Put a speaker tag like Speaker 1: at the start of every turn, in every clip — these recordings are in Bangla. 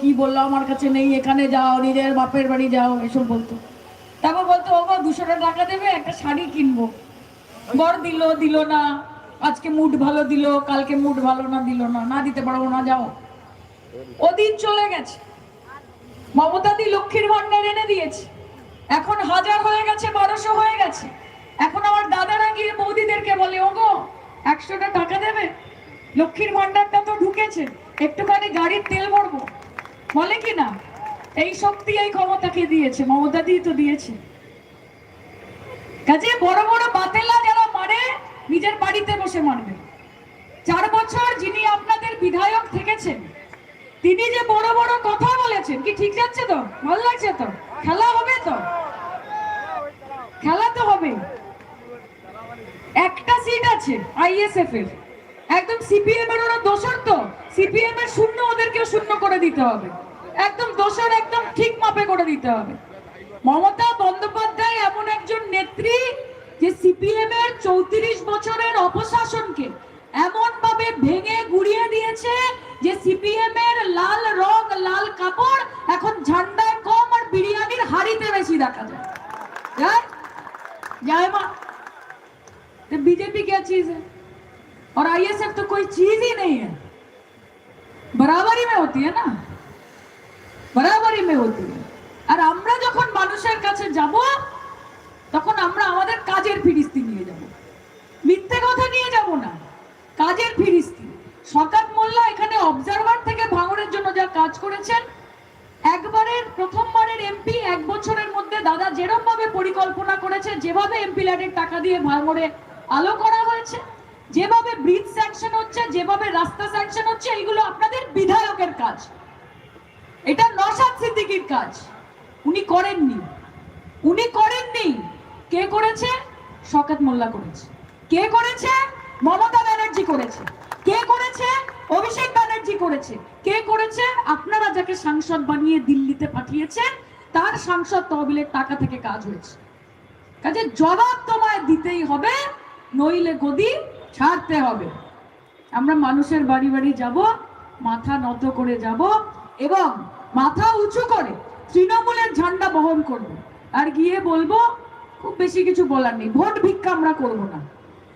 Speaker 1: কি বলল আমার কাছে নেই, এখানে যাও, নিজের বাপের বাড়ি যাও, এসব বলতো। তারপর বলতো ও গো দুশো টাকা দেবে, একটা শাড়ি কিনবো। বর দিল দিল না। আজকে মুড ভালো দিল, কালকে মুড ভালো না, দিল না। না দিতে পারব না, যাও। ওদিন চলে গেছে। মমতা দি লক্ষ্মীর ভান্ডার এনে দিয়েছে। এখন হাজার হয়ে গেছে, বারোশো হয়ে গেছে। এখন আমার দাদারা গিয়ে বৌদিদেরকে বলে, ওগো, একশোটা টাকা দেবে? লক্ষ্মীর ভান্ডারটা তো ঢুকেছে। একটুখানি গাড়ির তেল ভরবো। বলে কি না এই শক্তি, এই ক্ষমতাকে দিয়েছে? মমতা দি তো দিয়েছে। কাজে বড় বড় বাতেলা যারা মারে, নিজের বাড়িতে বসে মারবে। চার বছর যিনি আপনাদের বিধায়ক থেকেছেন, তিনি যে বড় বড় কথা বলেছেন, কি ঠিক যাচ্ছে তো? ভালো লাগছে তো? খেলা হবে তো? খেলা তো হবে। একটা সিট আছে আইএসএফ এর। একদম সিপিএম এর ওরা দোষর তো। সিপিএম এর শূন্য ওদেরকেও শূন্য করে দিতে হবে। একদম দোষর একদম ঠিক মাপে করে দিতে হবে মমতা বন্দ্যোপাধ্যায় এমন একজন নেত্রী যে সিপিএম এর চৌত্রিশ বছরের অপশাসনকে এমন ভাবে ভেঙে গুড়িয়ে দিয়েছে যে সিপিএম এর লাল রং লাল কাপড় এখন ঝান্ডায় কম আর বিরিয়ানির হাড়িতে বেশি দেখা যায় যায় जय माँ तो बीजेपी क्या चीज है और आईएसएफ तो कोई चीज ही नहीं है बराबरी में होती है ना বরাবরই মে হতি আর আমরা যখন মানুষের কাছে যাব, তখন আমরা আমাদের কাজের ফিরিস্তি নিয়ে যাব। মিথ্যে কথা নিয়ে যাব না। কাজের ফিরিস্তি। শকাত মোল্লা এখানে অবজারভার থেকে ভাঙড়ের জন্য যা কাজ করেছেন, একবারের, প্রথমবারের এমপি এক বছরের মধ্যে দাদা যেরকম ভাবে পরিকল্পনা করেছে, যেভাবে এমপি ল্যাডের টাকা দিয়ে ভাঙড়ে আলো করা হয়েছে, যেভাবে ব্রিজ স্যাংশন হচ্ছে, যেভাবে রাস্তা স্যাংশন হচ্ছে এগুলো আপনাদের বিধায়কের কাজ। এটা নসাদ সিদ্দিকির কাজ। উনি করেননি। উনি করেননি। কে করেছে? শকাত মোল্লা করেছে। কে করেছে? মমতা ব্যানার্জি করেছে। কে করেছে? অভিষেক ব্যানার্জি করেছে। কে করেছে? আপনারা যাকে সাংসদ বানিয়ে দিল্লিতে পাঠিয়েছেন তার সাংসদ তহবিলের টাকা থেকে কাজ হয়েছে। কাজে জবাব তোমায় দিতেই হবে, নইলে গদি ছাড়তে হবে। আমরা মানুষের বাড়ি বাড়ি যাব, মাথা নত করে যাব এবং মাথা উঁচু করে তৃণমূলের ঝান্ডা বহন করবে। আর গিয়ে বলব, খুব বেশি কিছু বলার নেই। ভোট ভিক্ষা আমরা করব না।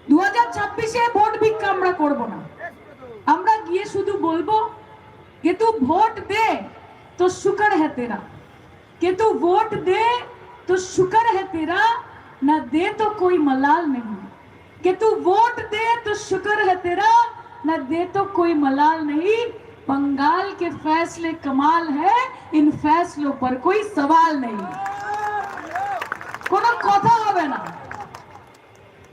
Speaker 1: দু হাজার ছাব্বিশে ভোট ভিক্ষা আমরা করব না। আমরা গিয়ে শুধু বলব, কেতু ভোট দে তো শুকর হ্যাঁ না কে ভোট দে তো শুকর হ্যাঁ না দে তো কই মালাল নেই। কেতু ভোট দে তো শুকর হ্যাঁ না দে তো কই মালাল নেই। बंगाल के फैसले कमाल है इन फैसलों पर कोई सवाल नहीं কোনো কথা হবে না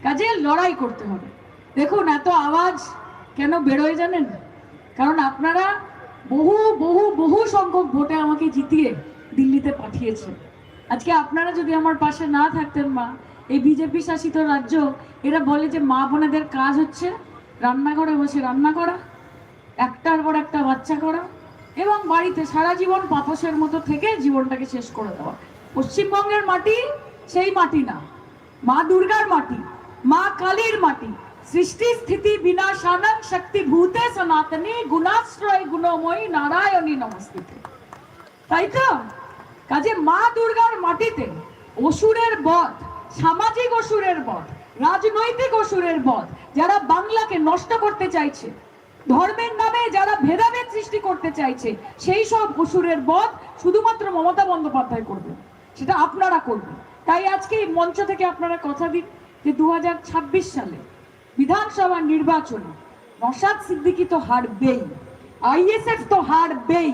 Speaker 1: কাজে লড়াই করতে হবে দেখুন এত আওয়াজ কেন বেরোয় জানেন কারণ আপনারা বহু বহু বহু সংখ্যক ভোটে আমাকে জিতিয়ে দিল্লিতে পাঠিয়েছেন আজকে আপনারা যদি আমার পাশে না থাকতেন মা এই বিজেপি শাসিত রাজ্য এরা বলে যে মা বোনেদের কাজ হচ্ছে রান্নাঘরে বসে রান্না করা একটার পর একটা বাচ্চা করা এবং বাড়িতে সারা জীবন পাপসের মতো থেকে জীবনটাকে শেষ করে দেওয়া। পশ্চিমবঙ্গের মাটি সেই মাটি না। মা দুর্গার মাটি, মা কালীর মাটি। সৃষ্টি, স্থিতি বিনা বিনাশানং শক্তি, ভূতে, সনাতনী, গুণাশ্রয়, গুণময়ী, নারায়ণী নমস্তিতে তাই তো? কাজে মা দুর্গার মাটিতে অসুরের বধ, সামাজিক অসুরের বধ, রাজনৈতিক অসুরের বধ, যারা বাংলাকে নষ্ট করতে চাইছে ধর্মের নামে যারা ভেদাভেদ সৃষ্টি করতে চাইছে, সেই সব অসুরের বধ শুধুমাত্র মমতা বন্দ্যোপাধ্যায় করবে। সেটা আপনারা করবেন। তাই আজকে এই মঞ্চ থেকে আপনারা কথা দিন যে দু সালে বিধানসভা নির্বাচনে মশাদ সিদ্দিকি তো হারবেই আইএসএফ তো হারবেই,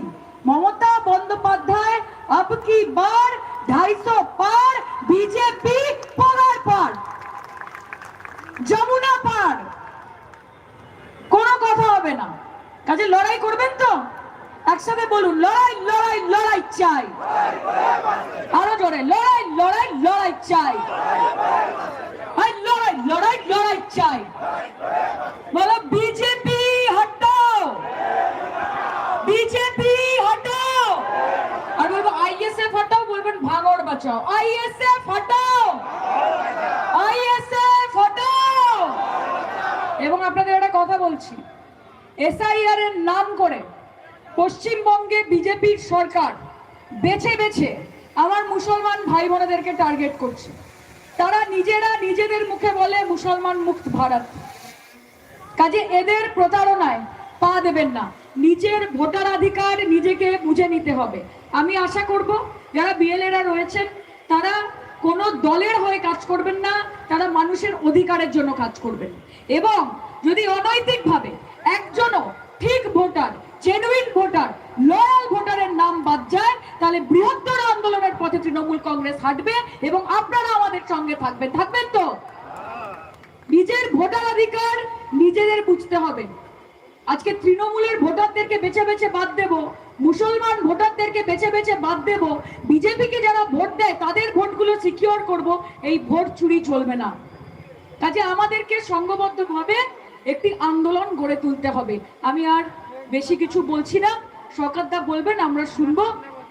Speaker 1: মমতা বন্দ্যোপাধ্যায় আপকি বার ঢাইশো পার, বিজেপি পগার পার, যমুনা পার। কোনো কথা হবে না। কাজে লড়াই করবেন তো? একসাথে বলুন, লড়াই লড়াই লড়াই চাই। আরও জোরে, লড়াই লড়াই লড়াই চাই। আর লড়াই লড়াই লড়াই চাই। বলো, বিজেপি হটাও। বিজেপি হটাও। আর বলব, আইএসএফ হটাও, বলবেন, ভাঙড় বাঁচাও। আইএসএফ হটাও আইএসএফ হটাও এবং আপনাদের একটা কথা বলছি, এসআইআর এর নাম করে পশ্চিমবঙ্গে বিজেপির সরকার বেছে বেছে আমার মুসলমান ভাই বোনেদেরকে টার্গেট করছে। তারা নিজেরা নিজেদের মুখে বলে মুসলমান মুক্ত ভারত। কাজে এদের প্রতারণায় পা দেবেন না। নিজের ভোটাধিকার নিজেকে বুঝে নিতে হবে। আমি আশা করব যারা বিএলএরা রয়েছেন, তারা কোনো দলের হয়ে কাজ করবেন না, তারা মানুষের অধিকারের জন্য কাজ করবেন। এবং যদি অনৈতিকভাবে একজনও ঠিক ভোটার জেনুইন ভোটার লয়াল ভোটারের নাম বাদ যায়, তাহলে বৃহত্তর আন্দোলনের পথে তৃণমূল কংগ্রেস হাঁটবে এবং আপনারা আমাদের সঙ্গে থাকবেন। থাকবেন তো? নিজের ভোটাধিকার নিজেদের বুঝতে হবে। আজকে তৃণমূলের ভোটারদেরকে বেছে বেছে বাদ দেব, মুসলমান ভোটারদেরকে বেছে বেছে বাদ দেব, বিজেপিকে যারা ভোট দেয় তাদের ভোটগুলো সিকিওর করব, এই ভোট চুরি চলবে না। কাজে আমাদেরকে সংঘবদ্ধভাবে একটি আন্দোলন গড়ে তুলতে হবে। আমি আর বেশি কিছু বলছি না। সরকারদা বলবেন আমরা শুনব।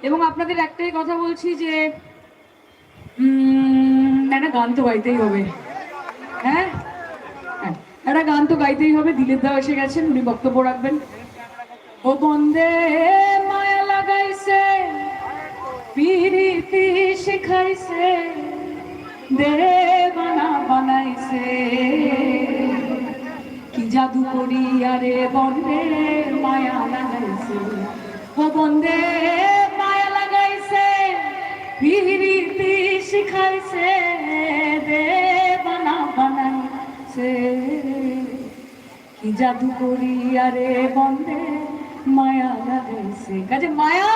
Speaker 1: এবং আপনাদের একটাই কথা বলছি যে একটা গান তো গাইতেই হবে। হ্যাঁ? হ্যাঁ, একটা গান তো গাইতেই হবে। দিলীপ দা এসে গেছেন উনি বক্তব্য রাখবেন। ও বন্দে মায়া লাগাইছে পিরিতি শিখাইছে দেবানা বানাইছে। জাদু করি, আরে বন্দে মায়া লাগাইছে। ও বন্দে মায়া লাগাইছে পিরিতি শিখাইছে দেবানা বানাইছে। কি জাদু করি, আরে বন্দে মায়া লাগাইছে। কাজে মায়া,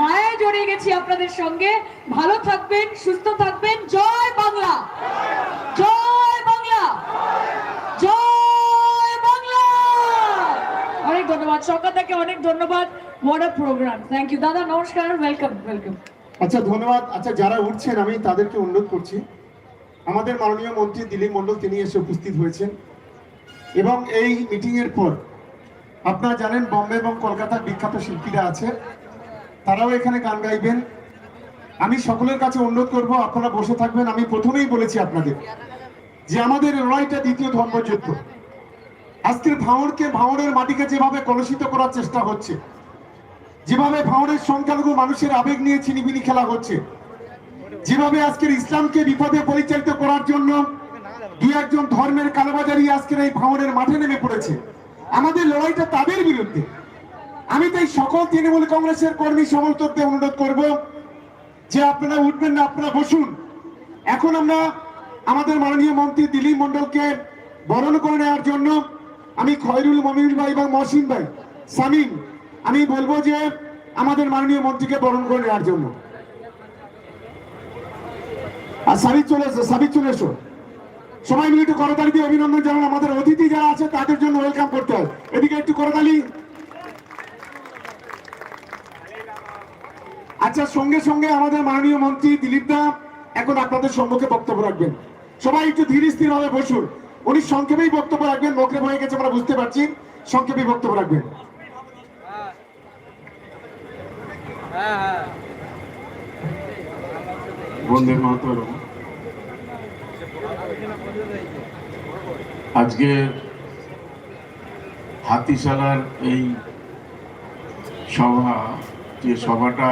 Speaker 1: মায়ায় জড়িয়ে গেছি আপনাদের সঙ্গে। ভালো থাকবেন, সুস্থ থাকবেন। জয় বাংলা। জয় ধন্যবাদ। অনেক ধন্যবাদ। প্রোগ্রাম থ্যাংক ইউ দাদা, নমস্কার। ওয়েলকাম ওয়েলকাম
Speaker 2: আচ্ছা ধন্যবাদ। আচ্ছা যারা উঠছেন, আমি তাদেরকে অনুরোধ করছি। আমাদের মাননীয় মন্ত্রী দিলীপ মণ্ডল, তিনি এসে উপস্থিত হয়েছেন। এবং এই পর, আপনারা জানেন, বম্বে এবং কলকাতার বিখ্যাত শিল্পীরা আছে। তারাও এখানে গান গাইবেন। আমি সকলের কাছে অনুরোধ করব, আপনারা বসে থাকবেন। আমি প্রথমেই বলেছি আপনাদের যে আমাদের লড়াইটা দ্বিতীয় ধর্মযুদ্ধ। আজকের ভাঙড়কে ভাঙড়ের মাটিকে যেভাবে কলুষিত করার চেষ্টা হচ্ছে, যেভাবে ভাঙড়ের সংখ্যালঘু মানুষের আবেগ নিয়ে ছিনিবিনি খেলা হচ্ছে, যেভাবে আজকের ইসলামকে বিপদে পরিচালিত করার জন্য দু একজন ধর্মের কালোবাজারি আজকের এই ভাঙড়ের মাঠে নেমে পড়েছে। আমাদের লড়াইটা তাদের বিরুদ্ধে। আমি তাই সকল তৃণমূল কংগ্রেসের কর্মী সমর্থকদের অনুরোধ করব যে আপনারা উঠবেন না, আপনারা বসুন। এখন আমরা আমাদের মাননীয় মন্ত্রী দিলীপ মন্ডলকে বরণ করে নেওয়ার জন্য আমি খয়রুল মমিনুল ভাই এবং মহসিন ভাই সামিম আমি বলব যে আমাদের মাননীয় মন্ত্রীকে বরণ করে নেওয়ার জন্য। আর সাবিত চলে এসো সাবিত চলে এসো। সবাই মিলে একটু করতালি দিয়ে অভিনন্দন জানান। আমাদের অতিথি যারা আছে, তাদের জন্য ওয়েলকাম করতে হয়। এদিকে একটু করতালি। আচ্ছা সঙ্গে সঙ্গে আমাদের মাননীয় মন্ত্রী দিলীপ দা, এখন আপনাদের সম্মুখে বক্তব্য রাখবেন। সবাই একটু ধীর স্থির ভাবে বসুন। উনি সংক্ষেপেই বক্তব্য রাখবেন মকরে হয়ে গেছে, আমরা বুঝতে পারছি। সংক্ষেপেই বক্তব্য রাখবেন।
Speaker 3: আজকে হাতিশালার এই সভা, যে সভাটা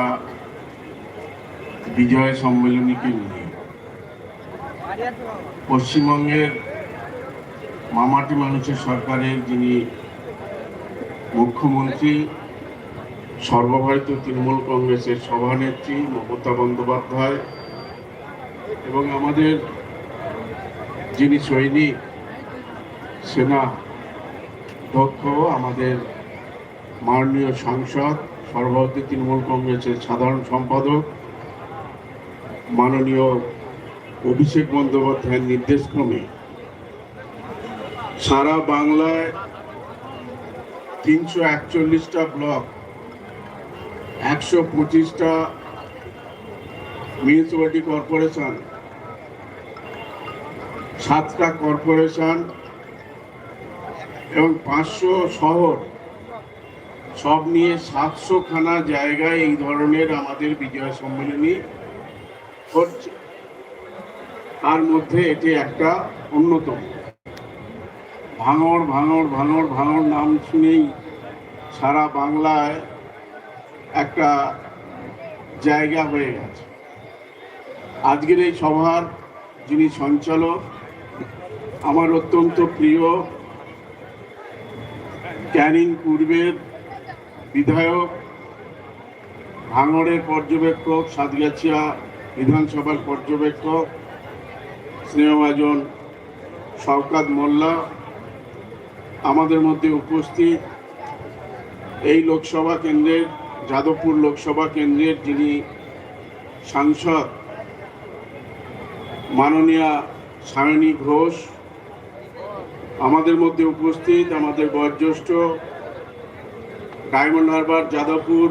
Speaker 3: বিজয় সম্মেলনীকে নিয়ে, পশ্চিমবঙ্গের মামাটি মানুষের সরকারের যিনি মুখ্যমন্ত্রী, সর্বভারতীয় তৃণমূল কংগ্রেসের সভানেত্রী মমতা বন্দ্যোপাধ্যায় এবং আমাদের যিনি সৈনিক, সেনা দক্ষ আমাদের মাননীয় সাংসদ, সর্বভারতীয় তৃণমূল কংগ্রেসের সাধারণ সম্পাদক, মাননীয় অভিষেক বন্দ্যোপাধ্যায়ের নির্দেশক্রমে সারা বাংলায় তিনশো একচল্লিশটা ব্লক, একশো পঁচিশটা মিউনিসিপ্যালিটি কর্পোরেশন সাতটা কর্পোরেশন এবং পাঁচশো শহর। সব নিয়ে সাতশো খানা জায়গায় এই ধরনের আমাদের বিজয় সম্মেলনী হচ্ছে। তার মধ্যে এটি একটা অন্যতম। ভাঙড় ভাঙড় ভাঙড় ভাঙড় নাম শুনেই সারা বাংলায় একটা জায়গা হয়ে গেছে। আজকের এই সভার যিনি সঞ্চালক, আমার অত্যন্ত প্রিয় ক্যানিং পূর্বের বিধায়ক, ভাঙড়ের পর্যবেক্ষক, সাতগাছিয়া বিধানসভার পর্যবেক্ষক, স্নেহভাজন শওকাত মোল্লা আমাদের মধ্যে উপস্থিত এই লোকসভা কেন্দ্রের, যাদবপুর লোকসভা কেন্দ্রের যিনি সাংসদ মাননীয়া সায়নী ঘোষ, আমাদের মধ্যে উপস্থিত আমাদের বয়োজ্যেষ্ঠ ডায়মন্ড হারবার, যাদবপুর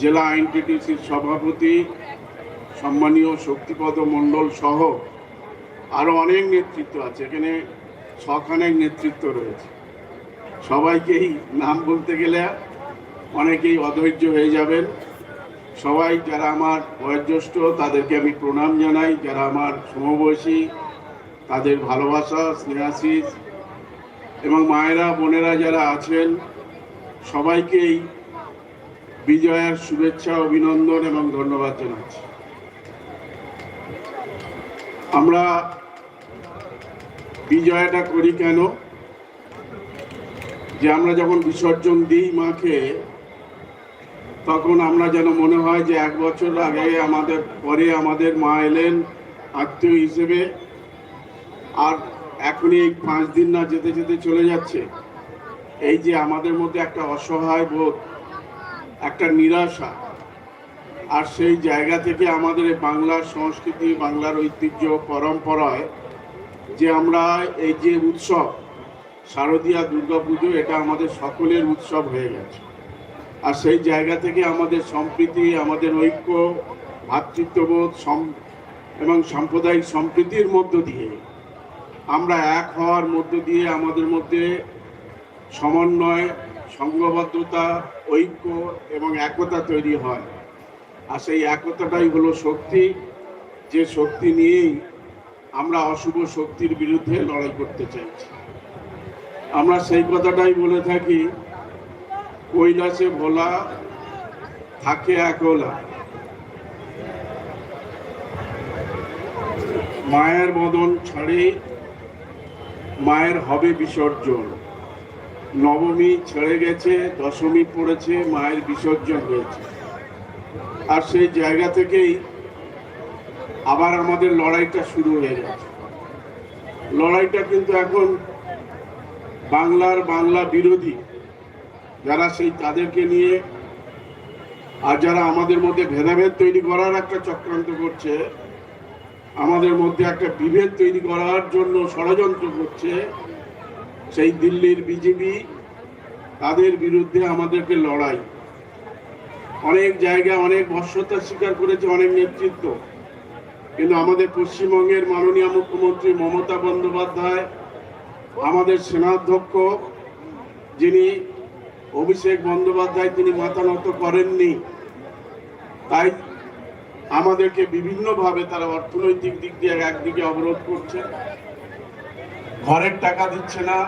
Speaker 3: জেলা আইনটিটিসির সভাপতি, সম্মানীয় শক্তিপদ মণ্ডল সহ আরও অনেক নেতৃত্ব আছে। এখানে ছখানেক নেতৃত্ব রয়েছে। সবাইকেই নাম বলতে গেলে অনেকেই অধৈর্য হয়ে যাবেন। সবাই যারা আমার বয়োজ্যেষ্ঠ, তাদেরকে আমি প্রণাম জানাই। যারা আমার সমবয়সী, তাদের ভালোবাসা স্নেহাশিস এবং মায়েরা, বোনেরা যারা আছেন, সবাইকেই বিজয়ার শুভেচ্ছা, অভিনন্দন এবং ধন্যবাদ জানাচ্ছি। আমরা বিজয়াটা করি কেন? যে আমরা যখন বিসর্জন দিই মাকে, তখন আমরা যেন মনে হয় যে এক বছর আগে আমাদের, পরে আমাদের মা এলেন আত্মীয় হিসেবে। আর এখনই এই পাঁচ দিন না যেতে যেতে চলে যাচ্ছে। এই যে আমাদের মধ্যে একটা অসহায় বোধ, একটা নিরাশা, আর সেই জায়গা থেকে আমাদের বাংলার সংস্কৃতি, বাংলার ঐতিহ্য, পরম্পরায় যে আমরা এই যে উৎসব, শারদীয়া দুর্গাপুজো, এটা আমাদের সকলের উৎসব হয়ে গেছে। আর সেই জায়গা থেকে আমাদের সম্প্রীতি, আমাদের ঐক্য ভ্রাতৃত্ববোধ সম- এবং সাম্প্রদায়িক সম্প্রীতির মধ্য দিয়ে, আমরা এক হওয়ার মধ্য দিয়ে আমাদের মধ্যে সমন্বয়, সংঘবদ্ধতা, ঐক্য এবং একতা তৈরি হয়। আর সেই একতাটাই হলো শক্তি। যে শক্তি নিয়েই আমরা অশুভ শক্তির বিরুদ্ধে লড়াই করতে চাইছি। আমরা সেই কথাটাই বলে থাকি, কৈলাসে ভোলা, থাকে একলা। মায়ের মদন ছাড়ে, মায়ের হবে বিসর্জন। নবমী ছেড়ে গেছে, দশমী পড়েছে, মায়ের বিসর্জন হয়েছে। আর সেই জায়গা থেকেই আবার আমাদের লড়াইটা শুরু হয়ে গেছে লড়াইটা কিন্তু এখন বাংলার বাংলা বিরোধী। যারা সেই তাদেরকে নিয়ে আর যারা আমাদের মধ্যে ভেদাভেদ তৈরি করার একটা চক্রান্ত করছে, আমাদের মধ্যে একটা বিভেদ তৈরি করার জন্য ষড়যন্ত্র করছে, সেই দিল্লির বিজেপি, তাদের বিরুদ্ধে আমাদেরকে লড়াই। অনেক জায়গায় অনেক বর্ষতা স্বীকার করেছে অনেক নেতৃত্ব। কিন্তু আমাদের পশ্চিমবঙ্গের মাননীয় মুখ্যমন্ত্রী মমতা বন্দ্যোপাধ্যায়, আমাদের সেনাধ্যক্ষ যিনি অভিষেক বন্দ্যোপাধ্যায়, তিনি মাথা নত করেননি। তাই আমাদেরকে বিভিন্নভাবে তারা অর্থনৈতিক দিক দিয়ে একদিকে অবরোধ করছে। ঘরের টাকা দিচ্ছে না,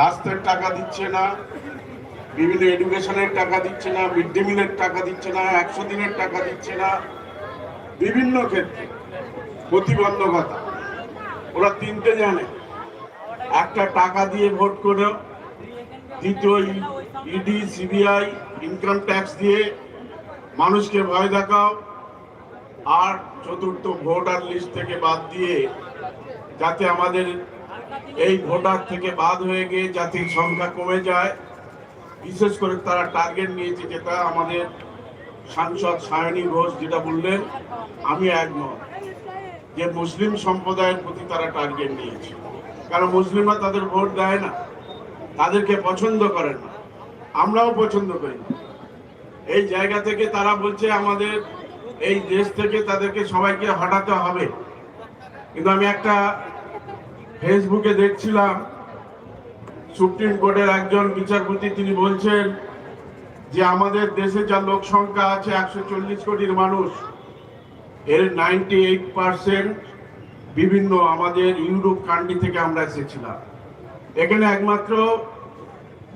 Speaker 3: রাস্তার টাকা দিচ্ছে না, বিভিন্ন এডুকেশনের টাকা দিচ্ছে না মিড ডে মিলের টাকা দিচ্ছে না, একশো দিনের টাকা দিচ্ছে না। বিভিন্ন ক্ষেত্রে প্রতিবন্ধকতা। ওরা তিনটে জানে। একটা টাকা দিয়ে ভোট করে দ্বিতীয় ইডি, সিবিআই ইনকাম ট্যাক্স দিয়ে মানুষকে ভয় দেখাও, আর চতুর্থ ভোটার লিস্ট থেকে বাদ দিয়ে যাতে আমাদের এই ভোটার থেকে বাদ হয়ে গিয়ে জাতির সংখ্যা কমে যায়, বিশেষ করে তারা টার্গেট নিয়েছে যেটা আমাদের সাংসদ সায়নী ঘোষ যেটা বললেন, আমি একমত যে মুসলিম সম্প্রদায়ের প্রতি তারা টার্গেট নিয়েছে। কারণ মুসলিমরা তাদের ভোট দেয় না? তাদেরকে পছন্দ করে না। আমরাও পছন্দ করি এই জায়গা থেকে তারা বলছে আমাদের, এই দেশ থেকে তাদেরকে সবাইকে হটাতে হবে। কিন্তু আমি একটা ফেসবুকে দেখছিলাম, সুপ্রিম কোর্টের একজন বিচারপতি তিনি বলছেন যে আমাদের দেশে যা লোক সংখ্যা আছে একশো চল্লিশ কোটির মানুষ, এর নাইনটি এইট পার্সেন্ট বিভিন্ন আমাদের ইউরোপ কান্ট্রি থেকে আমরা এসেছিলাম। এখানে একমাত্র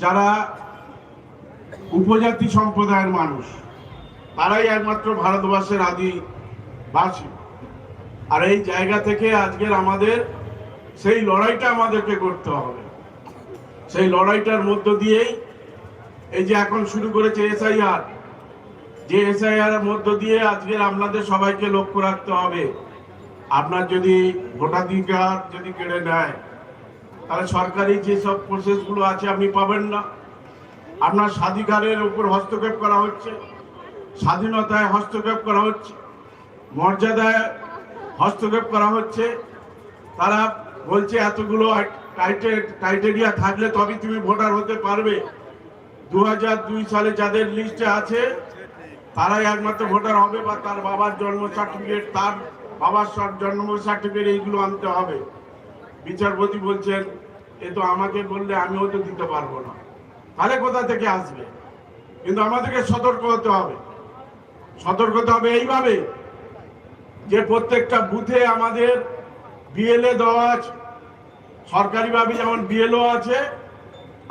Speaker 3: যারা উপজাতি সম্প্রদায়ের মানুষ, তারাই একমাত্র ভারতবর্ষের আদি বাসী আর এই জায়গা থেকে আজকের আমাদের সেই লড়াইটা আমাদেরকে করতে হবে। সেই লড়াইটার মধ্য দিয়েই এই যে এখন শুরু করেছে এসআইআর, যে এসআইআর এর মধ্য দিয়ে আজকের আপনাদের সবাইকে লক্ষ্য রাখতে হবে। আপনার যদি ভোটাধিকার যদি কেড়ে নেয়, তাহলে সরকারি যেসব প্রসেসগুলো আছে আপনি পাবেন না। আপনার স্বাধিকারের উপর হস্তক্ষেপ করা হচ্ছে, স্বাধীনতায় হস্তক্ষেপ করা হচ্ছে, মর্যাদায় হস্তক্ষেপ করা হচ্ছে। তারা বলছে, এতগুলো ক্রাইটেরিয়া থাকলে তবে তুমি ভোটার হতে পারবে। দু সালে যাদের লিস্টে আছে, তারাই একমাত্র ভোটার হবে বা তার বাবার জন্ম সার্টিফিকেট তার বাবার সব জন্ম সার্টিফিকেট এইগুলো আনতে হবে। বিচারপতি বলছেন, এ তো আমাকে বললে আমিও তো দিতে পারব না। তাহলে কোথা থেকে আসবে? কিন্তু আমাদেরকে সতর্ক হতে হবে। সতর্ক হতে হবে এইভাবে যে প্রত্যেকটা বুথে আমাদের বিএলএ দেওয়া আছে। সরকারিভাবে যেমন বিএলও আছে,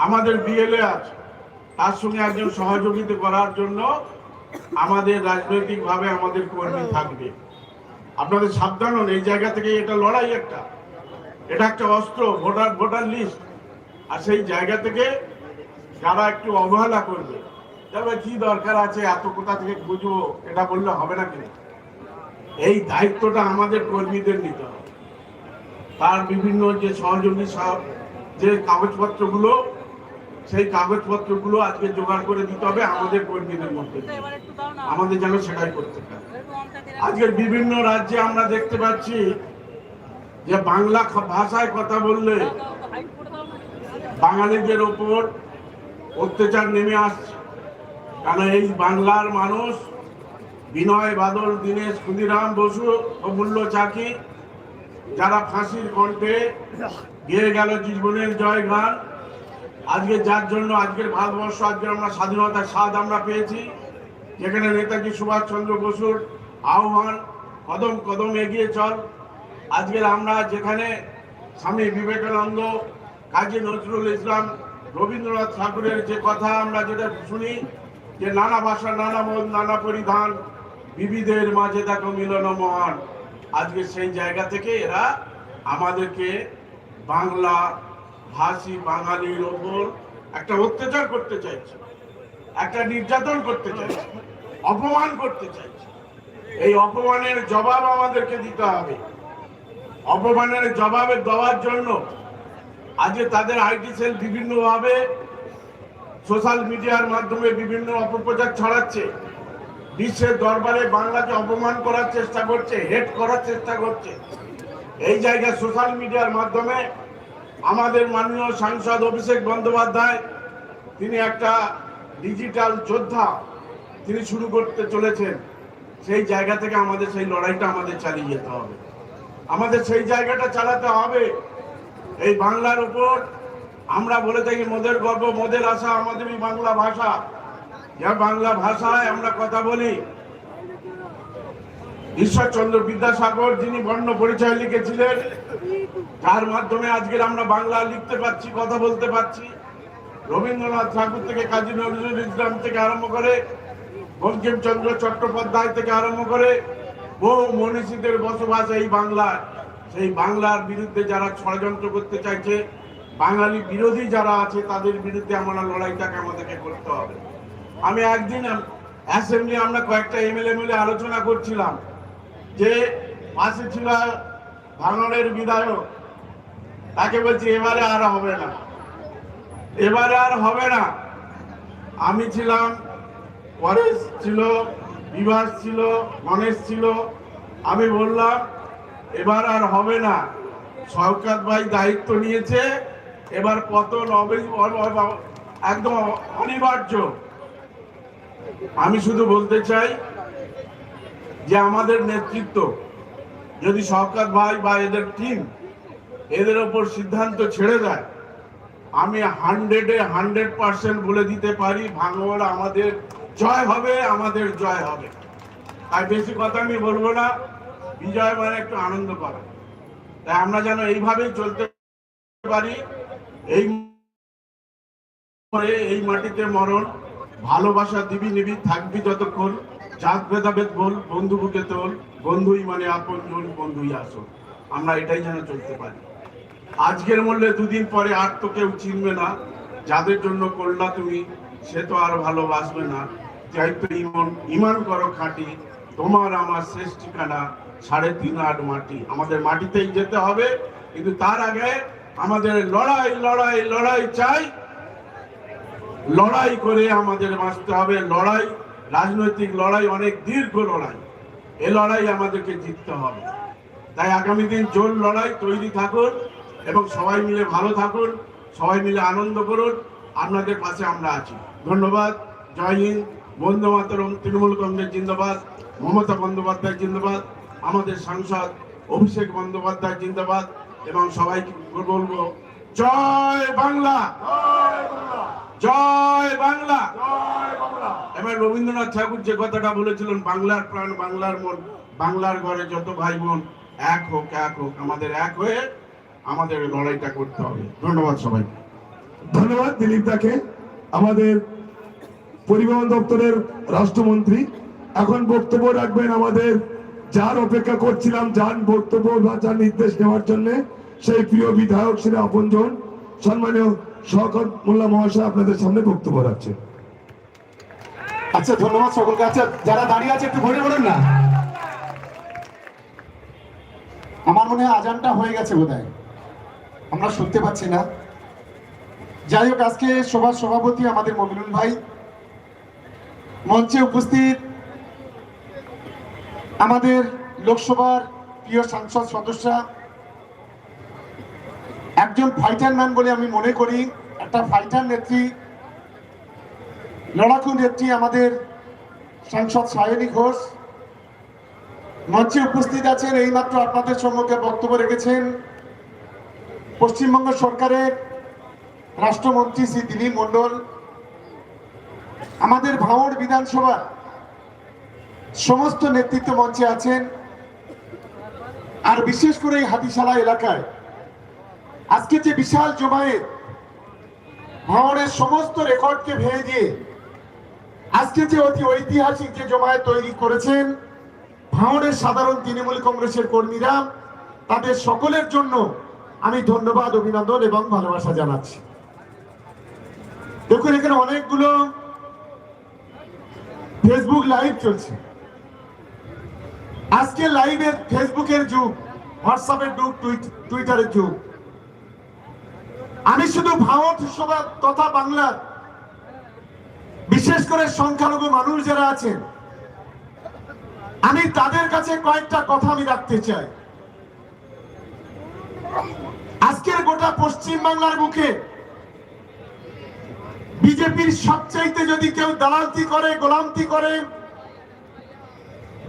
Speaker 3: আমাদের বিএলএ আছে। তার সঙ্গে একজন সহযোগিতা করার জন্য আমাদের রাজনৈতিকভাবে আমাদের কর্মী থাকবে। আপনাদের সাবধান হন, এই জায়গা থেকে এটা লড়াই একটা। এটা একটা অস্ত্র, ভোটার ভোটার লিস্ট। আর সেই জায়গা থেকে যারা একটু অবহেলা করবে তবে কি দরকার আছে? এত কোথা থেকে বুঝব এটা বললে হবে না কিন্তু এই দায়িত্বটা আমাদের কর্মীদের নিতে হবে। তার বিভিন্ন যে সহযোগী সব যে কাগজপত্রগুলো সেই কাগজপত্রগুলো আজকে জোগাড় করে দিতে হবে আমাদের কর্মীদের মধ্যে। আমাদের যেন সেটাই করতে পারে। আজকের বিভিন্ন রাজ্যে আমরা দেখতে পাচ্ছি যে বাংলা ভাষায় কথা বললে বাঙালিদের ওপর অত্যাচার নেমে আসছে। কারণ এই বাংলার মানুষ বিনয় বাদল দীনেশ ক্ষুদিরাম বসু অমূল্য চাকি যারা ফাঁসির কণ্ঠে গেয়ে গেল জীবনের জয় গান আজকে যার জন্য আজকের ভারতবর্ষ আজকে আমরা স্বাধীনতার স্বাদ আমরা পেয়েছি। যেখানে নেতাজি সুভাষচন্দ্র বসুর আহ্বান, কদম কদম এগিয়ে চল। আজকের আমরা যেখানে স্বামী বিবেকানন্দ, কাজী নজরুল ইসলাম, রবীন্দ্রনাথ ঠাকুরের যে কথা আমরা যেটা শুনি, যে নানা ভাষা, নানা মন নানা পরিধান, বিবিধের মাঝে দেখো মিলন মহান। আজকে সেই জায়গা থেকে এরা আমাদেরকে বাংলা ভাষী বাঙালির ওপর একটা অত্যাচার করতে চাইছে, একটা নির্যাতন করতে চাইছে, অপমান করতে চাইছে। এই অপমানের জবাব আমাদেরকে দিতে হবে। অপমানের জবাবে দেওয়ার জন্য আজকে তাদের আইটি সেল বিভিন্নভাবে সোশ্যাল মিডিয়ার মাধ্যমে বিভিন্ন অপপ্রচার ছড়াচ্ছে। বিশ্বের দরবারে বাংলাকে অপমান করার চেষ্টা করছে, হেট করার চেষ্টা করছে। এই জায়গায় সোশ্যাল মিডিয়ার মাধ্যমে আমাদের মাননীয় সাংসদ অভিষেক বন্দ্যোপাধ্যায়, তিনি একটা ডিজিটাল যোদ্ধা। তিনি শুরু করতে চলেছেন। সেই জায়গা থেকে আমাদের সেই লড়াইটা আমাদের চালিয়ে যেতে হবে। আমাদের সেই জায়গাটা চালাতে হবে। এই বাংলার উপর আমরা বলে থাকি, মোদের গর্ব, মোদের আশা, আমাদেরই বাংলা ভাষা। যা বাংলা ভাষায় আমরা কথা বলি ঈশ্বরচন্দ্র বিদ্যাসাগর যিনি বর্ণ পরিচয় লিখেছিলেন, যার মাধ্যমে আজকের আমরা বাংলা লিখতে পারছি, কথা বলতে পারছি। রবীন্দ্রনাথ ঠাকুর থেকে, কাজী নজরুল ইসলাম থেকে আরম্ভ করে, বঙ্কিমচন্দ্র চট্টোপাধ্যায় থেকে আরম্ভ করে, বহু মনীষীদের বসবাস এই বাংলায় সেই বাংলার বিরুদ্ধে যারা ষড়যন্ত্র করতে চাইছে, বাঙালি বিরোধী যারা আছে, তাদের বিরুদ্ধে আমরা লড়াইটাকে আমাদেরকে করতে হবে। আমি একদিন, অ্যাসেম্বলি আমরা কয়েকটা এমএলএ মিলে আলোচনা করছিলাম। যে পাশে ছিল ভাঙনের বিধায়ক, তাকে বলছি, এবারে আর হবে না। এবারে আর হবে না। আমি ছিলাম, পরেশ ছিল, বিভাস ছিল, গণেশ ছিল। আমি বললাম, এবার আর হবে না। সরকার ভাই দায়িত্ব নিয়েছে, এবার পতন একদম অনিবার্য। আমি শুধু বলতে চাই যে আমাদের নেতৃত্ব, যদি সরকার ভাই বা এদের টিম এদের ওপর সিদ্ধান্ত ছেড়ে দেয়, আমি হান্ড্রেডে হান্ড্রেড পার্সেন্ট বলে দিতে পারি ভাঙর আমাদের জয় হবে, আমাদের জয় হবে। তাই বেশি কথা আমি বলব না, বিজয় মানে একটু আনন্দ করা। তাই আমরা যেন এইভাবেই চলতে পারি, এই এই মাটিতে মরণ, ভালোবাসা দিবি নিবি থাকবি যতক্ষণ। জাত ভেদাভেদ বল, বন্ধু বুকে তোল, বন্ধুই মানে আপন জন বন্ধুই আসো আমরা এটাই যেন চলতে পারি। আজকের মূল্যে দুদিন পরে আর তো কেউ চিনবে না। যাদের জন্য করলা তুমি, সে তো আর ভালোবাসবে না। যাই তো ইমন, ইমান করো খাঁটি, তোমার আমার শেষ ঠিকানা সাড়ে তিন আট মাটি। আমাদের মাটিতেই যেতে হবে, কিন্তু তার আগে আমাদের লড়াই লড়াই লড়াই চাই। লড়াই করে আমাদের বাঁচতে হবে, লড়াই রাজনৈতিক লড়াই অনেক দীর্ঘ লড়াই। এ লড়াই আমাদেরকে জিততে হবে। তাই আগামী দিন জোর লড়াই তৈরি থাকুন এবং সবাই মিলে ভালো থাকুন, সবাই মিলে আনন্দ করুন। আপনাদের পাশে আমরা আছি। ধন্যবাদ। জয় হিন্দ। বন্ধু মাতরম। তৃণমূল কংগ্রেস জিন্দাবাদ। মমতা বন্দ্যোপাধ্যায় জিন্দাবাদ। আমাদের সাংসদ অভিষেক বন্দ্যোপাধ্যায় জিন্দাবাদ। এবং সবাইকে বলব জয় বাংলা! জয় বাংলা। এবার রবীন্দ্রনাথ ঠাকুর যে কথাটা বলেছিলেন বাংলার প্রাণ বাংলার মন বাংলার ঘরে যত ভাই বোন এক হোক এক হোক আমাদের এক হয়ে আমাদের লড়াইটা করতে হবে। ধন্যবাদ সবাইকে
Speaker 4: ধন্যবাদ দিলীপ দাকে আমাদের পরিবহন দপ্তরের রাষ্ট্রমন্ত্রী। এখন বক্তব্য রাখবেন আমাদের যার অপেক্ষা করছিলাম যার বক্তব্য বা যার নির্দেশ নেওয়ার জন্য সেই প্রিয় বিধায়ক শ্রী আপনজন সম্মানীয় শওকত মোল্লা মহাশয় আপনাদের সামনে বক্তব্য রাখছেন
Speaker 2: আচ্ছা ধন্যবাদ সকলকে। আচ্ছা যারা দাঁড়িয়ে আছে, একটু ভরে বলুন না। আমার মনে হয় আজানটা হয়ে গেছে বোধহয়। আমরা শুনতে পাচ্ছি না। যাই হোক, আজকে সভার সভাপতি আমাদের মমিনুল ভাই। মঞ্চে উপস্থিত আমাদের লোকসভার প্রিয় সাংসদ সদস্যা একজন ফাইটার ম্যান বলে আমি মনে করি, একটা ফাইটার নেত্রী, লড়াকু নেত্রী আমাদের সাংসদ সায়নী ঘোষ মঞ্চে উপস্থিত আছেন, এইমাত্র আপনাদের সম্মুখে বক্তব্য রেখেছেন পশ্চিমবঙ্গ সরকারের রাষ্ট্রমন্ত্রী শ্রী দিলীপ মণ্ডল, আমাদের ভাঙড় বিধানসভা সমস্ত নেতৃত্ব মঞ্চে আছেন, আর বিশেষ করে এই হাতিশালা এলাকায় আজকে যে বিশাল জমায়েত ভাঙড়ের সমস্ত রেকর্ডকে ভেঙে দিয়ে আজকে যে অতি ঐতিহাসিক যে জমায়েত তৈরি করেছেন ভাঙড়ের সাধারণ তৃণমূল কংগ্রেসের কর্মীরা, তাদের সকলের জন্য আমি ধন্যবাদ, অভিনন্দন এবং ভালোবাসা জানাচ্ছি। দেখুন, এখানে অনেকগুলো ফেসবুক লাইভ চলছে। আজকে লাইভের ফেসবুকের যুগ হোয়াটসঅ্যাপের যুগ টুইট- টুইটারের যুগ। আমি শুধু ভারত সভা তথা বাংলার বিশেষ করে সংখ্যালঘু মানুষ যারা আছেন আমি তাদের কাছে কয়েকটা কথা আমি রাখতে চাই। আজকের গোটা পশ্চিম বাংলার বুকে বিজেপির সবচাইতে যদি কেউ দালালতি করে, গোলামতি করে,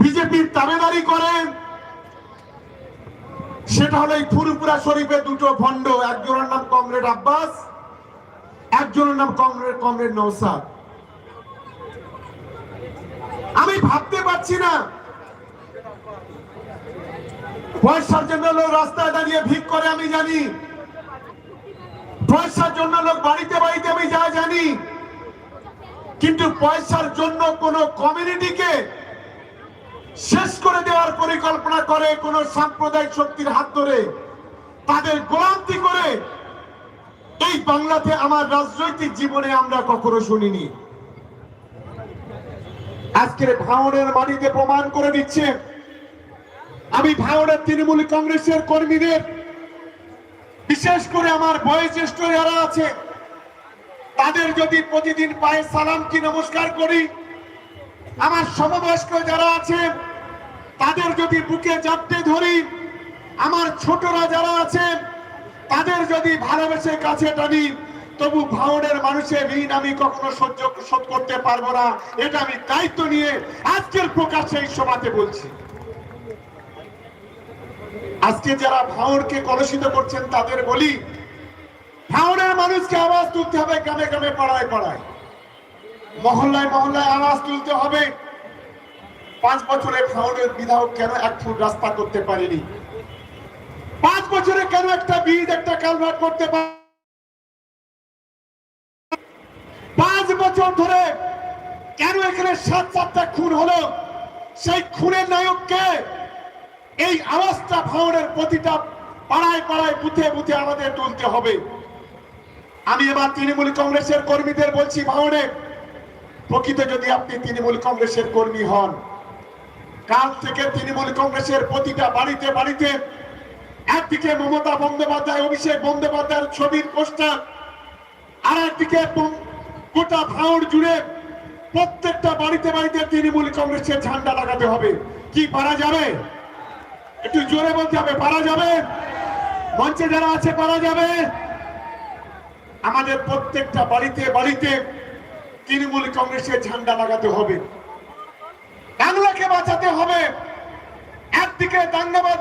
Speaker 2: বিজেপির তাবেদারি করে সেটা হলো এই ফুরুপুরা শরীফে দুটো ভণ্ড, একজনের নাম কমরেড আব্বাস, একজনের নাম কমরেড কমরেড নৌসাদ আমি ভাবতে পারছি না। পয়সার জন্য লোক রাস্তায় দাঁড়িয়ে ভিক করে, আমি জানি। পয়সার জন্য লোক বাড়িতে বাড়িতে, আমি যা জানি। কিন্তু পয়সার জন্য কোন কমিউনিটিকে শেষ করে দেওয়ার পরিকল্পনা করে কোন সাম্প্রদায়িক শক্তির হাত ধরে তাদের গোলান্তি করে এই বাংলাতে আমার রাজনৈতিক জীবনে আমরা কখনো শুনিনি। আজকের ভাঙনের মাটিতে প্রমাণ করে দিচ্ছে। আমি ভাঙনের তৃণমূল কংগ্রেসের কর্মীদের, বিশেষ করে আমার বয়োজ্যেষ্ঠ যারা আছে, তাদের যদি প্রতিদিন পায়ে সালাম কি নমস্কার করি, আমার সমবয়স্ক যারা আছে তাদের যদি বুকে জাপটে ধরি, আমার ছোটরা যারা আছে তাদের যদি ভালোবেসে কাছে টানি, তবু ভাঙনের মানুষের ঋণ আমি কখনো সহ্য শোধ করতে পারব না। এটা আমি দায়িত্ব নিয়ে আজকের প্রকাশ্যে এই সভাতে বলছি। আজকে যারা ভাঙড়কে কলুষিত করছেন, তাদের বলি ভাঙড়ের মানুষকে আওয়াজ তুলতে হবে, গ্রামে গ্রামে পাড়ায় পাড়ায়। মহল্লায় মহল্লায় আওয়াজ তুলতে হবে। পাঁচ বছরে ভাঙড়ের বিধায়ক কেন এক ফুট রাস্তা করতে পারেনি? পাঁচ বছরে কেন একটা বীজ একটা কালভার্ট করতে পারে পাঁচ বছর ধরে কেন এখানে সাত সাতটা খুন হলো? সেই খুনের নায়ককে এই আওয়াজটা ভাঙনের প্রতিটা পাড়ায় পাড়ায় বুথে বুথে আমাদের তুলতে হবে। আমি এবার তৃণমূল কংগ্রেসের কর্মীদের বলছি ভাঙনে প্রকৃত যদি আপনি তৃণমূল কংগ্রেসের কর্মী হন কাল থেকে তৃণমূল কংগ্রেসের প্রতিটা বাড়িতে বাড়িতে একদিকে মমতা বন্দ্যোপাধ্যায়, অভিষেক বন্দ্যোপাধ্যায়ের ছবির পোস্টার আর একদিকে গোটা ভাঙড় জুড়ে প্রত্যেকটা বাড়িতে বাড়িতে তৃণমূল কংগ্রেসের ঝান্ডা লাগাতে হবে। কি পারা যাবে? একটু জোরে বলতে হবে, পারা যাবে? মঞ্চে যারা আছে, পারা যাবে? আমাদের প্রত্যেকটা বাড়িতে বাড়িতে তৃণমূল কংগ্রেসের ঝান্ডা লাগাতে হবে। বাংলাকে বাঁচাতে হবে। একদিকে দাঙ্গাবাদ